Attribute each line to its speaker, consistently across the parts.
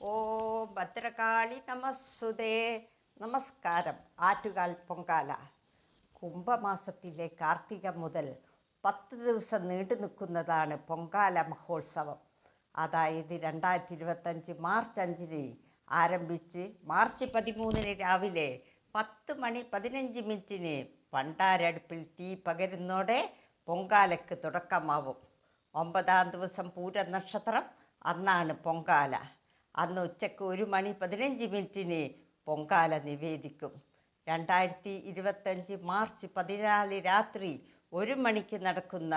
Speaker 1: ഓ ഭദ്രകാളി നമസ്സുതേ. നമസ്കാരം. ആറ്റുകാൽ പൊങ്കാല. കുംഭമാസത്തിലെ കാർത്തിക മുതൽ പത്ത് ദിവസം നീണ്ടു നിൽക്കുന്നതാണ് പൊങ്കാല മഹോത്സവം. അതായത് രണ്ടായിരത്തി ഇരുപത്തഞ്ച് മാർച്ച് അഞ്ചിന് ആരംഭിച്ച് മാർച്ച് പതിമൂന്നിന് രാവിലെ പത്ത് മണി പതിനഞ്ച് മിനിറ്റിന് പണ്ടാരടുപ്പിൽ തീ പകരുന്നോടെ പൊങ്കാലയ്ക്ക് തുടക്കമാവും. ഒമ്പതാം ദിവസം പൂരനക്ഷത്രം അന്നാണ് പൊങ്കാല. അന്ന് ഉച്ചയ്ക്ക് ഒരു മണി പതിനഞ്ച് മിനിറ്റിന് പൊങ്കാല നിവേദിക്കും. രണ്ടായിരത്തി ഇരുപത്തഞ്ച് മാർച്ച് പതിനാല് രാത്രി ഒരു മണിക്ക് നടക്കുന്ന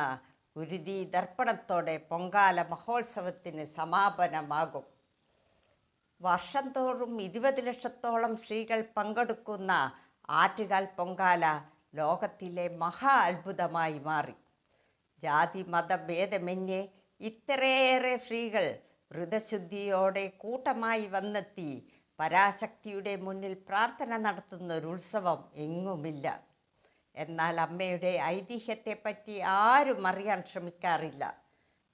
Speaker 1: ഗുരുതി ദർപ്പണത്തോടെ പൊങ്കാല മഹോത്സവത്തിന് സമാപനമാകും. വർഷം തോറും ഇരുപത് ലക്ഷത്തോളം സ്ത്രീകൾ പങ്കെടുക്കുന്ന ആറ്റുകാൽ പൊങ്കാല ലോകത്തിലെ മഹാ അത്ഭുതമായി മാറി. ജാതി മത മതഭേദമന്യേ ഇത്രയേറെ സ്ത്രീകൾ വ്രതശുദ്ധിയോടെ കൂട്ടമായി വന്നെത്തി. പരാശക്തിയുടെ മുന്നിൽ പ്രാർത്ഥന നടത്തുന്ന ഒരു ഉത്സവം എങ്ങുമില്ല. എന്നാൽ അമ്മയുടെ ഐതിഹ്യത്തെപ്പറ്റി ആരും അറിയാൻ ശ്രമിക്കാറില്ല.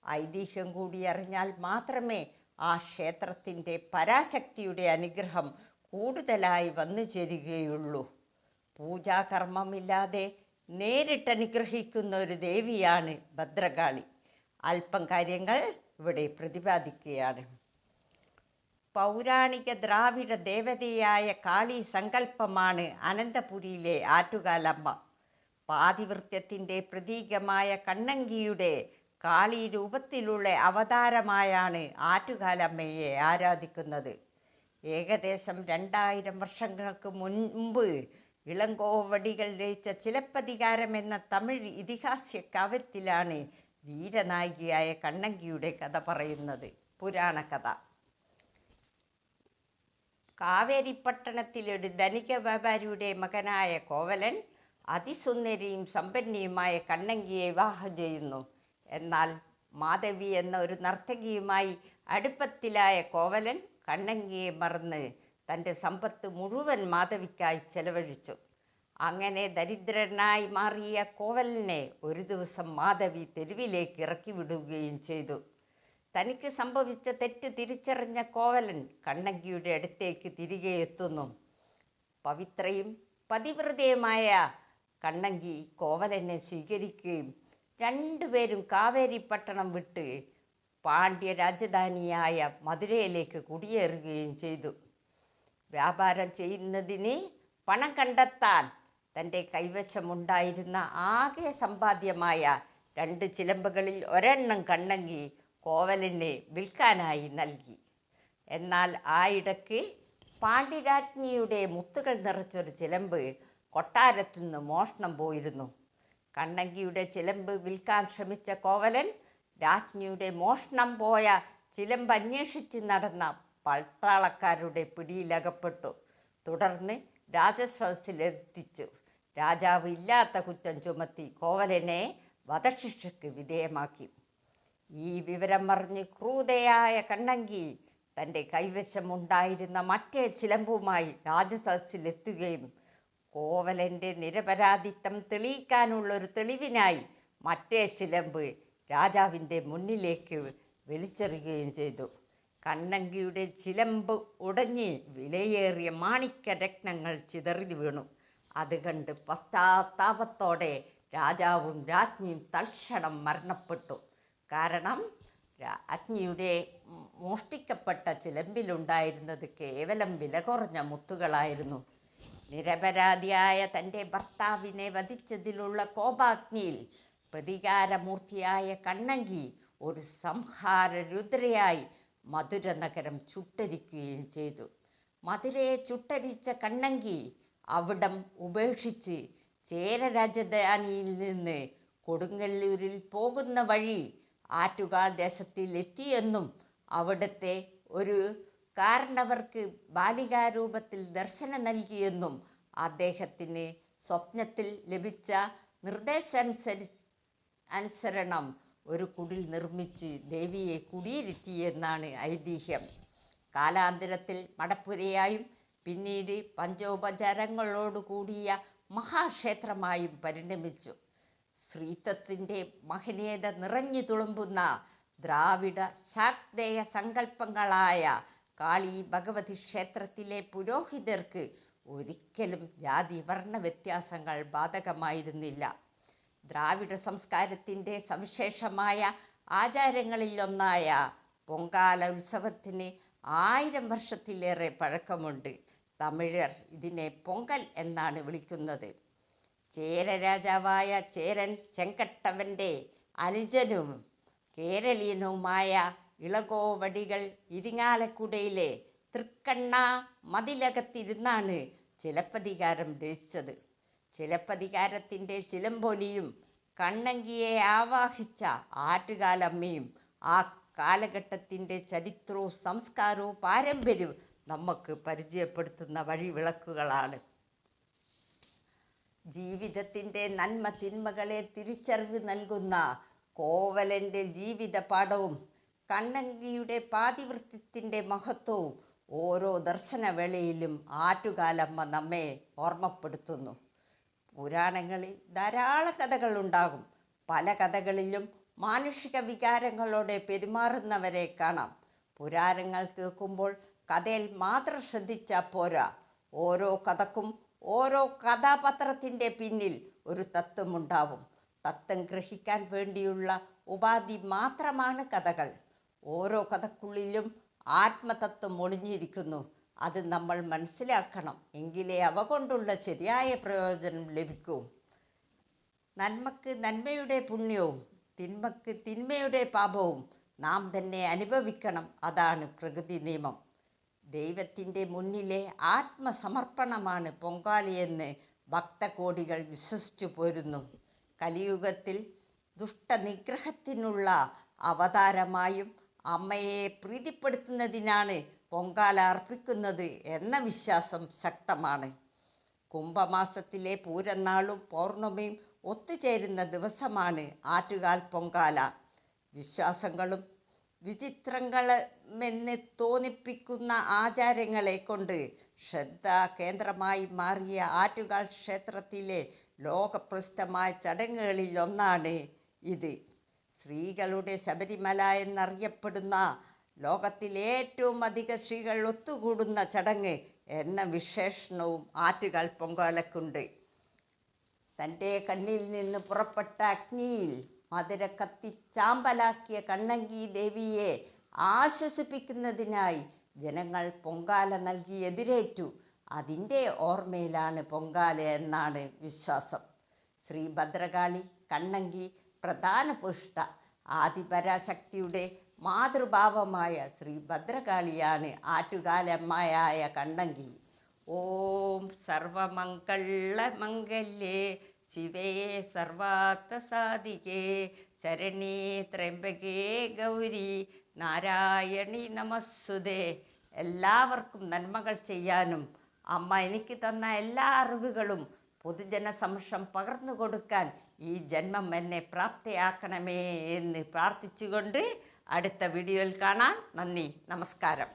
Speaker 1: ഐതിഹ്യം കൂടി അറിഞ്ഞാൽ മാത്രമേ ആ ക്ഷേത്രത്തിന്റെ പരാശക്തിയുടെ അനുഗ്രഹം കൂടുതലായി വന്നു ചേരുകയുള്ളൂ. പൂജാകർമ്മമില്ലാതെ നേരിട്ട് അനുഗ്രഹിക്കുന്ന ഒരു ദേവിയാണ് ഭദ്രകാളി. അല്പം കാര്യങ്ങൾ ഇവിടെ പ്രതിപാദിക്കുകയാണ്. പൗരാണിക ദ്രാവിഡ ദേവതയായ കാളി സങ്കല്പമാണ് അനന്തപുരിയിലെ ആറ്റുകാലമ്മ. പാതിവൃത്യത്തിന്റെ പ്രതീകമായ കണ്ണങ്കിയുടെ കാളി രൂപത്തിലുള്ള അവതാരമായാണ് ആറ്റുകാലമ്മയെ ആരാധിക്കുന്നത്. ഏകദേശം രണ്ടായിരം വർഷങ്ങൾക്ക് മുൻപ് ഇളങ്കോവടികൾ രചിച്ച ചിലപ്പതികാരം എന്ന തമിഴ് ഇതിഹാസ്യ കാവ്യത്തിലാണ് വീരനായികയായ കണ്ണങ്കിയുടെ കഥ പറയുന്നത് പുരാണ കഥ കാവേരി പട്ടണത്തിലെ ഒരു ധനിക വ്യാപാരിയുടെ മകനായ കോവലൻ അതിസുന്ദരിയും സമ്പന്നിയുമായ കണ്ണങ്കിയെ വിവാഹം ചെയ്യുന്നു. എന്നാൽ മാധവി എന്ന ഒരു നർത്തകിയുമായി അടുപ്പത്തിലായ കോവലൻ കണ്ണങ്കിയെ മറന്ന് തന്റെ സമ്പത്ത് മുഴുവൻ മാധവിക്കായി ചെലവഴിച്ചു. അങ്ങനെ ദരിദ്രനായി മാറിയ കോവലനെ ഒരു ദിവസം മാധവി തെരുവിലേക്ക് ഇറക്കി വിടുകയും ചെയ്തു. തനിക്ക് സംഭവിച്ച തെറ്റ് തിരിച്ചറിഞ്ഞ കോവലൻ കണ്ണങ്കിയുടെ അടുത്തേക്ക് തിരികെ എത്തുന്നു. പവിത്രയും പതിവ്രതയുമായ കണ്ണങ്കി കോവലനെ സ്വീകരിക്കുകയും രണ്ടുപേരും കാവേരി പട്ടണം വിട്ട് പാണ്ഡ്യ രാജധാനിയായ മധുരയിലേക്ക് കുടിയേറുകയും ചെയ്തു. വ്യാപാരം ചെയ്യുന്നതിന് പണം കണ്ടെത്താൻ തന്റെ കൈവശമുണ്ടായിരുന്ന ആകെ സമ്പാദ്യമായ രണ്ട് ചിലമ്പുകളിൽ ഒരെണ്ണം കണ്ണങ്കി കോവലന് വിൽക്കാനായി നൽകി. എന്നാൽ ആ ഇടയ്ക്ക് പാണ്ഡിരാജ്ഞിയുടെ മുത്തുകൾ നിറച്ചൊരു ചിലമ്പ് കൊട്ടാരത്തിൽ നിന്ന് മോഷണം പോയിരുന്നു. കണ്ണങ്കിയുടെ ചിലമ്പ് വിൽക്കാൻ ശ്രമിച്ച കോവലൻ രാജ്ഞിയുടെ മോഷണം പോയ ചിലമ്പ് അന്വേഷിച്ച് നടന്ന പട്ടാളക്കാരുടെ പിടിയിലകപ്പെട്ടു. തുടർന്ന് രാജസദസ്സിലെത്തിച്ചു. രാജാവ് ഇല്ലാത്ത കുറ്റം ചുമത്തി കോവലനെ വധശിക്ഷയ്ക്ക് വിധേയമാക്കി. ഈ വിവരം അറിഞ്ഞ് ക്രൂതയായ കണ്ണങ്കി തന്റെ കൈവശമുണ്ടായിരുന്ന മറ്റേ ചിലമ്പുമായി രാജസദസ്സിലെത്തുകയും കോവലന്റെ നിരപരാധിത്വം തെളിയിക്കാനുള്ള ഒരു തെളിവിനായി മറ്റേ ചിലമ്പ് രാജാവിന്റെ മുന്നിലേക്ക് വലിച്ചെറിയുകയും ചെയ്തു. കണ്ണങ്കിയുടെ ചിലമ്പ് ഉടഞ്ഞ് വിലയേറിയ മാണിക്യ രത്നങ്ങൾ ചിതറി വീണു. അത് കണ്ട് പശ്ചാത്താപത്തോടെ രാജാവും രാജ്ഞിയും തൽക്ഷണം മരണപ്പെട്ടു. കാരണം രാജ്ഞിയുടെ മോഷ്ടിക്കപ്പെട്ട ചിലമ്പിലുണ്ടായിരുന്നത് കേവലം വില കുറഞ്ഞ മുത്തുകളായിരുന്നു. നിരപരാധിയായ തന്റെ ഭർത്താവിനെ വധിച്ചതിലുള്ള കോപാഗ്നിയിൽ പ്രതികാരമൂർത്തിയായ കണ്ണങ്കി ഒരു സംഹാര രുദ്രയായി മധുര നഗരം ചുട്ടരിക്കുകയും ചെയ്തു. മധുരയെ ചുട്ടരിച്ച കണ്ണങ്കി അവിടം ഉപേക്ഷിച്ച് ചേര രാജധാനിയിൽ നിന്ന് കൊടുങ്ങല്ലൂരിൽ പോകുന്ന വഴി ആറ്റുകാൽ ദേശത്തിൽ എത്തിയെന്നും അവിടുത്തെ ഒരു കാരണവർക്ക് ബാലികാരൂപത്തിൽ ദർശനം നൽകിയെന്നും അദ്ദേഹത്തിന് സ്വപ്നത്തിൽ ലഭിച്ച നിർദ്ദേശാനുസരി അനുസരണം ഒരു കുടിൽ നിർമ്മിച്ച് ദേവിയെ കുടിയിരുത്തിയെന്നാണ് ഐതിഹ്യം. കാലാന്തരത്തിൽ മടപ്പുരയായും പിന്നീട് പഞ്ചോപചാരങ്ങളോട് കൂടിയ മഹാക്ഷേത്രമായും പരിണമിച്ചു. സ്ത്രീത്വത്തിന്റെ മഹനീയത നിറഞ്ഞു തുളുമ്പുന്ന ദ്രാവിഡ ശാക്തേയ സങ്കല്പങ്ങളായ കാളി ഭഗവതി ക്ഷേത്രത്തിലെ പുരോഹിതർക്ക് ഒരിക്കലും ജാതി വർണ വ്യത്യാസങ്ങൾ ബാധകമായിരുന്നില്ല. ദ്രാവിഡ സംസ്കാരത്തിന്റെ സവിശേഷമായ ആചാരങ്ങളിലൊന്നായ പൊങ്കാല ഉത്സവത്തിന് ആയിരം വർഷത്തിലേറെ പഴക്കമുണ്ട്. തമിഴർ ഇതിനെ പൊങ്കൽ എന്നാണ് വിളിക്കുന്നത്. ചേര രാജാവായ ചേരൻ ചെങ്കട്ടവന്റെ അനുജനും കേരളീയനുമായ ഇളകോവടികൾ ഇരിങ്ങാലക്കുടയിലെ തൃക്കണ്ണ മതിലകത്തിരുന്നാണ് ചിലപ്പതികാരം രചിച്ചത്. ചിലപ്പതികാരത്തിന്റെ ചിലമ്പൊലിയും കണ്ണങ്കിയെ ആവാഹിച്ച ആറ്റുകാലമ്മയും ആ കാലഘട്ടത്തിന്റെ ചരിത്രവും സംസ്കാരവും പാരമ്പര്യവും നമുക്ക് പരിചയപ്പെടുത്തുന്ന വഴിവിളക്കുകളാണ്. ജീവിതത്തിന്റെ നന്മ തിന്മകളെ തിരിച്ചറിവ് നൽകുന്ന കോവലന്റെ ജീവിത പാഠവും കണ്ണങ്കിയുടെ പാതിവൃത്യത്തിന്റെ മഹത്വവും ഓരോ ദർശനവേളയിലും ആറ്റുകാലമ്മ നമ്മെ ഓർമ്മപ്പെടുത്തുന്നു. പുരാണങ്ങളിൽ ധാരാളം കഥകളുണ്ടാകും. പല കഥകളിലും മാനുഷിക വികാരങ്ങളോടെ പെരുമാറുന്നവരെ കാണാം. പുരാണങ്ങൾ കേൾക്കുമ്പോൾ കഥയിൽ മാത്രം ശ്രദ്ധിച്ചാൽ പോരാ. ഓരോ കഥക്കും ഓരോ കഥാപാത്രത്തിന്റെ പിന്നിൽ ഒരു തത്വമുണ്ടാവും. തത്വം ഗ്രഹിക്കാൻ വേണ്ടിയുള്ള ഉപാധി മാത്രമാണ് കഥകൾ. ഓരോ കഥക്കുള്ളിലും ആത്മതത്വം ഒളിഞ്ഞിരിക്കുന്നു. അത് നമ്മൾ മനസ്സിലാക്കണം. എങ്കിലേ അവ കൊണ്ടുള്ള ശരിയായ പ്രയോജനം ലഭിക്കൂ. നന്മക്ക് നന്മയുടെ പുണ്യവും തിന്മക്ക് തിന്മയുടെ പാപവും നാം തന്നെ അനുഭവിക്കണം. അതാണ് പ്രകൃതി നിയമം. ദൈവത്തിന്റെ മുന്നിലെ ആത്മസമർപ്പണമാണ് പൊങ്കാലയെന്ന് ഭക്തകോടികൾ വിശ്വസിച്ചു പോരുന്നു. കലിയുഗത്തിൽ ദുഷ്ടനിഗ്രഹത്തിനുള്ള അവതാരമായും അമ്മയെ പ്രീതിപ്പെടുത്തുന്നതിനാണ് പൊങ്കാല അർപ്പിക്കുന്നത് എന്ന വിശ്വാസം ശക്തമാണ്. കുംഭമാസത്തിലെ പൂരനാളും പൗർണമയും ഒത്തുചേരുന്ന ദിവസമാണ് ആറ്റുകാൽ പൊങ്കാല. വിശ്വാസങ്ങളും വിചിത്രങ്ങളുമെന്ന് തോന്നിപ്പിക്കുന്ന ആചാരങ്ങളെ കൊണ്ട് ശ്രദ്ധാകേന്ദ്രമായി മാറിയ ആറ്റുകാൽ ക്ഷേത്രത്തിലെ ലോകപ്രസിദ്ധമായ ചടങ്ങുകളിൽ ഒന്നാണ് ഇത്. സ്ത്രീകളുടെ ശബരിമല എന്നറിയപ്പെടുന്ന ലോകത്തിലെ ഏറ്റവും അധിക സ്ത്രീകൾ ഒത്തുകൂടുന്ന ചടങ്ങ് എന്ന വിശേഷണവും ആറ്റുകാൽ പൊങ്കാലക്കുണ്ട്. തന്റെ കണ്ണിൽ നിന്ന് പുറപ്പെട്ട അഗ്നിയിൽ മധുര കത്തി ചാമ്പലാക്കിയ കണ്ണങ്കി ദേവിയെ ആശ്വസിപ്പിക്കുന്നതിനായി ജനങ്ങൾ പൊങ്കാല നൽകി എതിരേറ്റു. അതിന്റെ ഓർമ്മയിലാണ് പൊങ്കാല എന്നാണ് വിശ്വാസം. ശ്രീ ഭദ്രകാളി കണ്ണങ്കി പ്രധാന പുഷ്ട ആദിപരാശക്തിയുടെ മാതൃഭാവമായ ശ്രീ ഭദ്രകാളിയാണ് ആറ്റുകാലമ്മയായ കണ്ണങ്കി. ഓം സർവമംഗളമംഗല്യേ. ശിവേ സർവാത്ത സാധികേ ശരണേ ത്രയംബകേ ഗൗരി നാരായണി നമസ്സുതേ. എല്ലാവർക്കും നന്മകൾ ചെയ്യാനും അമ്മ എനിക്ക് തന്ന എല്ലാ അറിവുകളും പൊതുജന സമക്ഷം പകർന്നു കൊടുക്കാൻ ഈ ജന്മം എന്നെ പ്രാപ്തിയാക്കണമേ എന്ന് പ്രാർത്ഥിച്ചുകൊണ്ട് അടുത്ത വീഡിയോയിൽ കാണാൻ നന്ദി നമസ്കാരം.